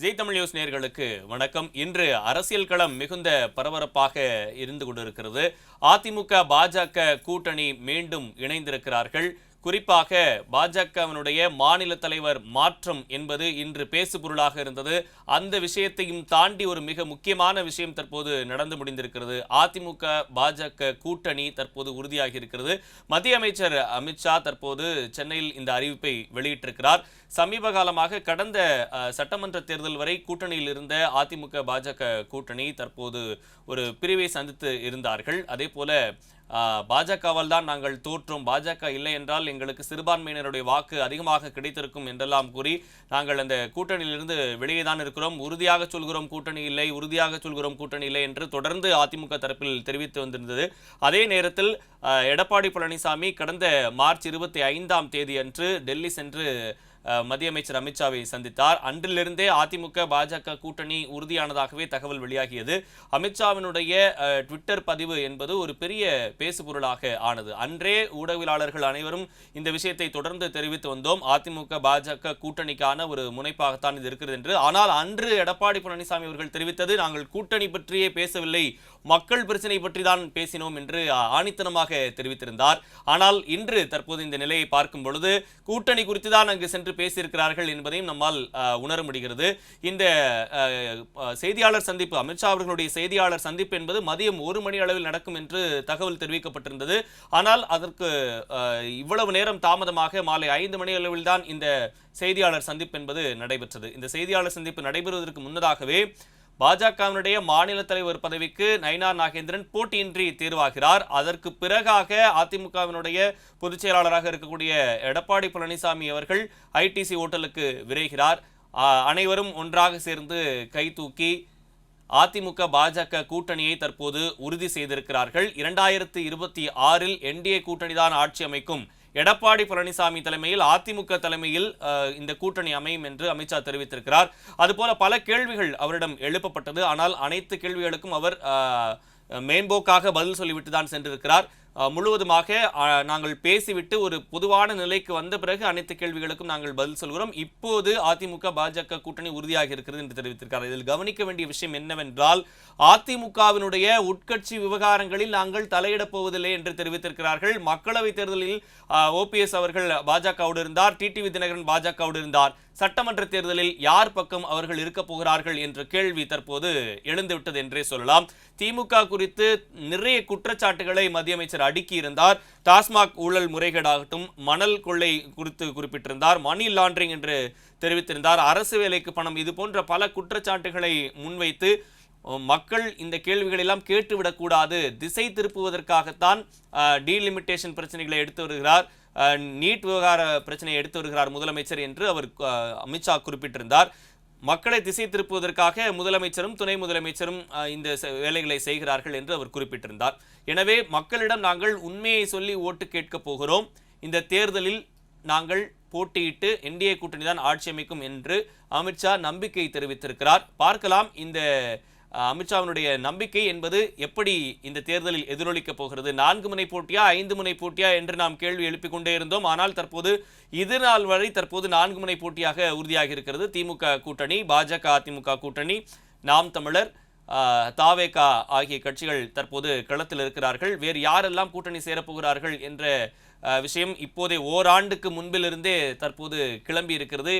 Jai Tamil news நேர்களுக்கு வணக்கம். இன்று அரசியல் களம் மிகுந்த பரபரப்பாக இருந்து கொண்டிருக்கிறது. அதிமுக பாஜக கூட்டணி மீண்டும் இணைந்திருக்கிறார்கள். குறிப்பாக பாஜகவினுடைய மாநில தலைவர் மாற்றம் என்பது இன்று பேசுபொருளாக இருந்தது. அந்த விஷயத்தையும் தாண்டி ஒரு மிக முக்கியமான விஷயம் தற்போது நடந்து முடிந்திருக்கிறது. அதிமுக பாஜக கூட்டணி தற்போது உறுதியாகி இருக்கிறது. மத்திய அமைச்சர் அமித்ஷா தற்போது சென்னையில் இந்த அறிவிப்பை வெளியிட்டிருக்கிறார். சமீப காலமாக கடந்த சட்டமன்ற தேர்தல் வரை கூட்டணியில் இருந்த அதிமுக பாஜக கூட்டணி தற்போது ஒரு பிரிவை சந்தித்து இருந்தார்கள். அதே போல பாஜகவால் தான் நாங்கள் தோற்றோம். பாஜக இல்லை என்றால் எங்களுக்கு சிறுபான்மையினருடைய வாக்கு அதிகமாக கிடைத்திருக்கும் என்றெல்லாம் கூறி நாங்கள் அந்த கூட்டணியிலிருந்து வெளியே தான் இருக்கிறோம். உறுதியாக சொல்கிறோம் கூட்டணி இல்லை உறுதியாக சொல்கிறோம் கூட்டணி இல்லை என்று தொடர்ந்து அதிமுக தரப்பில் தெரிவித்து வந்திருந்தது. அதே நேரத்தில் எடப்பாடி பழனிசாமி கடந்த மார்ச் இருபத்தி ஐந்தாம் தேதி அன்று டெல்லி சென்று மத்திய அமைச்சர் அமித்ஷாவை சந்தித்தார். அன்றிலிருந்தே அதிமுக பாஜக கூட்டணி உறுதியானதாகவே தகவல் வெளியாகியது. அமித்ஷாவினுடைய ட்விட்டர் பதிவு என்பது ஒரு பெரிய பேசுபொருளாக ஆனது. அன்றே ஊடகவியலாளர்கள் அனைவரும் இந்த விஷயத்தை தொடர்ந்து தெரிவித்து வந்தோம். அதிமுக பாஜக கூட்டணிக்கான ஒரு முனைப்பாகத்தான் இது இருக்கிறது என்று. ஆனால் அன்று எடப்பாடி பழனிசாமி அவர்கள் தெரிவித்தது நாங்கள் கூட்டணி பற்றியே பேசவில்லை. மக்கள் பிரச்சனை பற்றி தான் பேசினோம் என்று ஆணித்தனமாக தெரிவித்திருந்தார். ஆனால் இன்று தற்போது இந்த நிலையை பார்க்கும் பொழுது கூட்டணி குறித்து தான் அங்கு சென்று பேசியிருக்கிறார்கள் என்பதையும் நம்மால் உணர முடிகிறது. இந்த செய்தியாளர் சந்திப்பு அமித்ஷா அவர்களுடைய செய்தியாளர் சந்திப்பு என்பது மதியம் ஒரு மணி அளவில் நடக்கும் என்று தகவல் தெரிவிக்கப்பட்டிருந்தது. ஆனால் அதற்கு இவ்வளவு நேரம் தாமதமாக மாலை ஐந்து மணி அளவில் தான் இந்த செய்தியாளர் சந்திப்பு என்பது நடைபெற்றது. இந்த செய்தியாளர் சந்திப்பு நடைபெறுவதற்கு முன்னதாகவே பாஜகவினுடைய மாநில தலைவர் பதவிக்கு நயினார் நாகேந்திரன் போட்டியின்றி தேர்வாகிறார். அதற்கு பிறகாக அதிமுகவினுடைய பொதுச் செயலாளராக இருக்கக்கூடிய எடப்பாடி பழனிசாமி அவர்கள் ஐடிசி ஓட்டலுக்கு விரைகிறார். அனைவரும் ஒன்றாக சேர்ந்து கை தூக்கி அதிமுக பாஜக கூட்டணியை தற்போது உறுதி செய்திருக்கிறார்கள். இரண்டாயிரத்து இருபத்தி ஆறில் என்டிஏ கூட்டணிதான் ஆட்சி அமைக்கும். எடப்பாடி பழனிசாமி தலைமையில் அதிமுக தலைமையில் இந்த கூட்டணி அமையும் என்று அமித்ஷா தெரிவித்திருக்கிறார். அதுபோல பல கேள்விகள் அவரிடம் எழுப்பப்பட்டது. ஆனால் அனைத்து கேள்விகளுக்கும் அவர் மேம்போக்காக பதில் சொல்லிவிட்டு தான் சென்றிருக்கிறார். முழுவதுமாக நாங்கள் பேசிவிட்டு ஒரு பொதுவான நிலைக்கு வந்த பிறகு அனைத்து கேள்விகளுக்கும் நாங்கள் பதில் சொல்கிறோம். இப்போது அதிமுக பாஜக கூட்டணி உறுதியாக இருக்கிறது என்று தெரிவித்திருக்கிறார். இதில் கவனிக்க வேண்டிய விஷயம் என்னவென்றால் அதிமுகவினுடைய உட்கட்சி விவகாரங்களில் நாங்கள் தலையிடப் போவதில்லை என்று தெரிவித்திருக்கிறார்கள். மக்களவைத் தேர்தலில் ஓபிஎஸ் அவர்கள் பாஜகவோடு இருந்தார் டிடிவி தினகரன் பாஜகவோடு இருந்தார். சட்டமன்ற தேர்தலில் யார் பக்கம் அவர்கள் இருக்கப் போகிறார்கள் என்ற கேள்வி தற்போது எழுந்துவிட்டது என்றே சொல்லலாம். திமுக குறித்து நிறைய குற்றச்சாட்டுகளை மத்திய அமைச்சர் அடுக்கி இருந்தார் டாஸ்மாக் ஊழல் முறைகேடாகட்டும் மணல் கொள்ளை குறித்து குறிப்பிட்டிருந்தார். மணி லாண்டரிங் என்று தெரிவித்திருந்தார். அரசு வேலைக்கு பணம் இது போன்ற பல குற்றச்சாட்டுகளை முன்வைத்து மக்கள் இந்த கேள்விகளெல்லாம் கேட்டுவிடக்கூடாது. திசை திருப்புவதற்காகத்தான் டீலிமிட்டேஷன் பிரச்சனைகளை எடுத்து வருகிறார். நீட் விவகார பிரச்சனையை எடுத்து வருகிறார் முதலமைச்சர் என்று அவர் அமித்ஷா குறிப்பிட்டிருந்தார். மக்களை திசை திருப்புவதற்காக முதலமைச்சரும் துணை முதலமைச்சரும் இந்த செ- வேலைகளை செய்கிறார்கள் என்று அவர் குறிப்பிட்டிருந்தார். எனவே மக்களிடம் நாங்கள் உண்மையை சொல்லி ஓட்டு கேட்கப் போகிறோம். இந்த தேர்தலில் நாங்கள் போட்டியிட்டு என்டிஏ கூட்டணி தான் ஆட்சி அமைக்கும் என்று அமித்ஷா நம்பிக்கை தெரிவித்திருக்கிறார். பார்க்கலாம் இந்த அமித்ஷாவினுடைய நம்பிக்கை என்பது எப்படி இந்த தேர்தலில் எதிரொலிக்கப் போகிறது? நான்கு முனை போட்டியா ஐந்து முனை போட்டியா என்று நாம் கேள்வி எழுப்பிக் கொண்டே இருந்தோம். ஆனால் தற்போது இது நாள் வரை தற்போது நான்கு முனை போட்டியாக உறுதியாக இருக்கிறது திமுக கூட்டணி பாஜக அதிமுக கூட்டணி நாம் தமிழர் தாவேகா ஆகிய கட்சிகள் தற்போது களத்தில் இருக்கிறார்கள். வேறு யாரெல்லாம் கூட்டணி சேரப்போகிறார்கள் என்ற விஷயம் இப்போதே ஓராண்டுக்கு முன்பிலிருந்தே தற்போது கிளம்பி இருக்கிறது